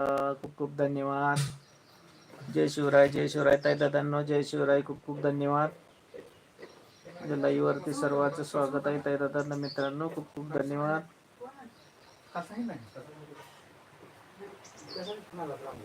खूप खूप धन्यवाद. जय शिवराय जय शिवराय. ताई दादांनो जय शिवराय. खूप खूप धन्यवाद. म्हणजे लाईव्ह वरती सर्वांचं स्वागत आहे ताई दादांना मित्रांनो. खूप खूप धन्यवाद. लखन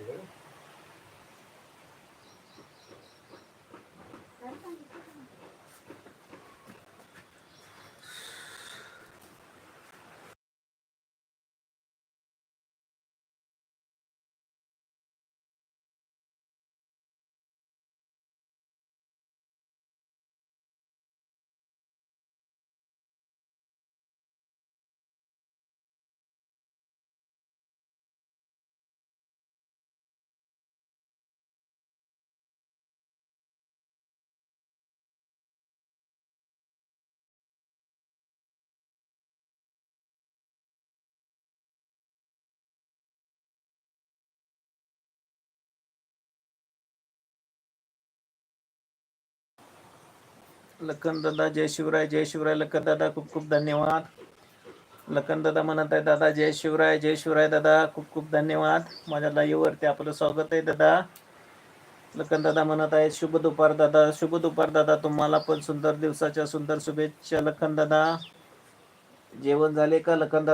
दादा जय शिवराय जय शिवराय लखन दादा खूप खूप धन्यवाद. लखन दादा म्हणत आहे दादा जय शिवराय जय शिवराय दादा खूप खूप धन्यवाद. माझ्या लाईव्हवरती आपलं स्वागत आहे दादा. लखन दादा म्हणत आहे शुभ दुपार दादा शुभ दुपार दादा. तुम्हाला पण सुंदर दिवसाच्या सुंदर शुभेच्छा लखन दादा जेवण झाले का लखन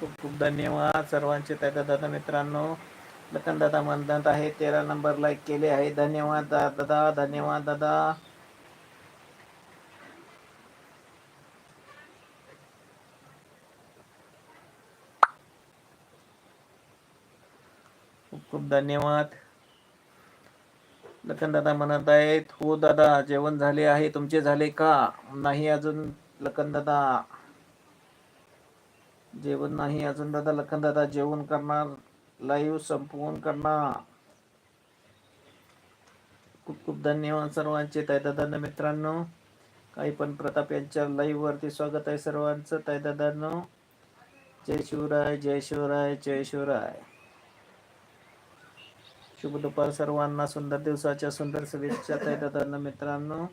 खूप खूप धन्यवाद सर्वांचे त्या दादा मित्रांनो. लखन दादा म्हणतात आहे तेरा नंबर लाईक केले आहे. धन्यवाद दादा धन्यवाद दादा. खूप खूप धन्यवाद. लखन दादा म्हणत आहेत हो दादा जेवण झाले आहे तुमचे झाले का? नाही अजून लखन दादा. जेवण नाही अजून दादा लखन दादा जेवण करणार लाईव्ह संपवून करणार. खूप खूप धन्यवाद सर्वांचे तायदादांना मित्रांनो. काही पण प्रताप यांच्या लाईव्ह वरती स्वागत आहे सर्वांचं तायदादांनो जय शिवराय जय शिवराय जय शिवराय. शुभ दुपार सर्वांना सुंदर दिवसाच्या सुंदर शुभेच्छा तायदादांना मित्रांनो.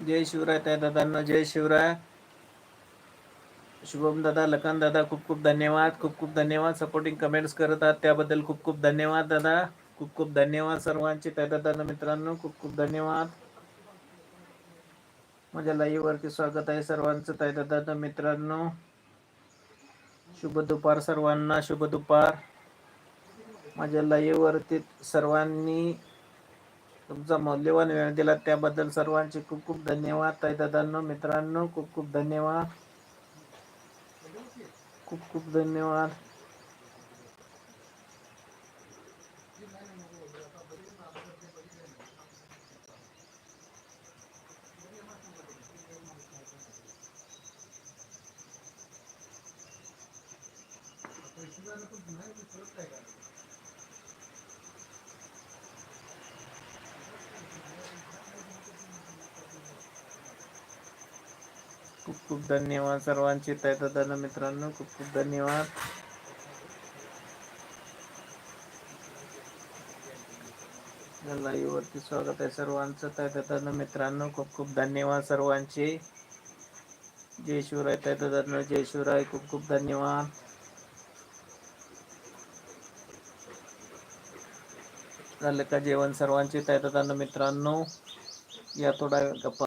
जय शिवराय त्या दादांना जय शिवराय. शुभम दादा लखन दादा खूप खूप धन्यवाद खूप खूप धन्यवाद. सपोर्टिंग कमेंट्स करत आहात त्याबद्दल खूप खूप धन्यवाद दादा. खूप खूप धन्यवाद सर्वांचे त्या दादांना मित्रांनो खूप खूप धन्यवाद. माझ्या लाईव्ह वरती स्वागत आहे सर्वांचं ताई दादा मित्रांनो. शुभ दुपार सर्वांना शुभ दुपार. माझ्या लाईव्ह वरती सर्वांनी तुमचा मौल्यवान वेळ दिला. त्याबद्दल सर्वांचे खूप खूप धन्यवाद. ताईदादांनो मित्रांनो खूप खूप धन्यवाद. खूप खूप धन्यवाद. खूप खूप धन्यवाद सर्वांचे. ताई मित्रांनो खूप खूप धन्यवाद. लाईव्हवरती स्वागत आहे सर्वांचं. ताई मित्रांनो खूप खूप धन्यवाद सर्वांचे. जय शिवराय ताई दादांना जय शिवराय खूप खूप धन्यवाद. झालं का जेवण सर्वांचे? ताई मित्रांनो या थोडा गप्पा.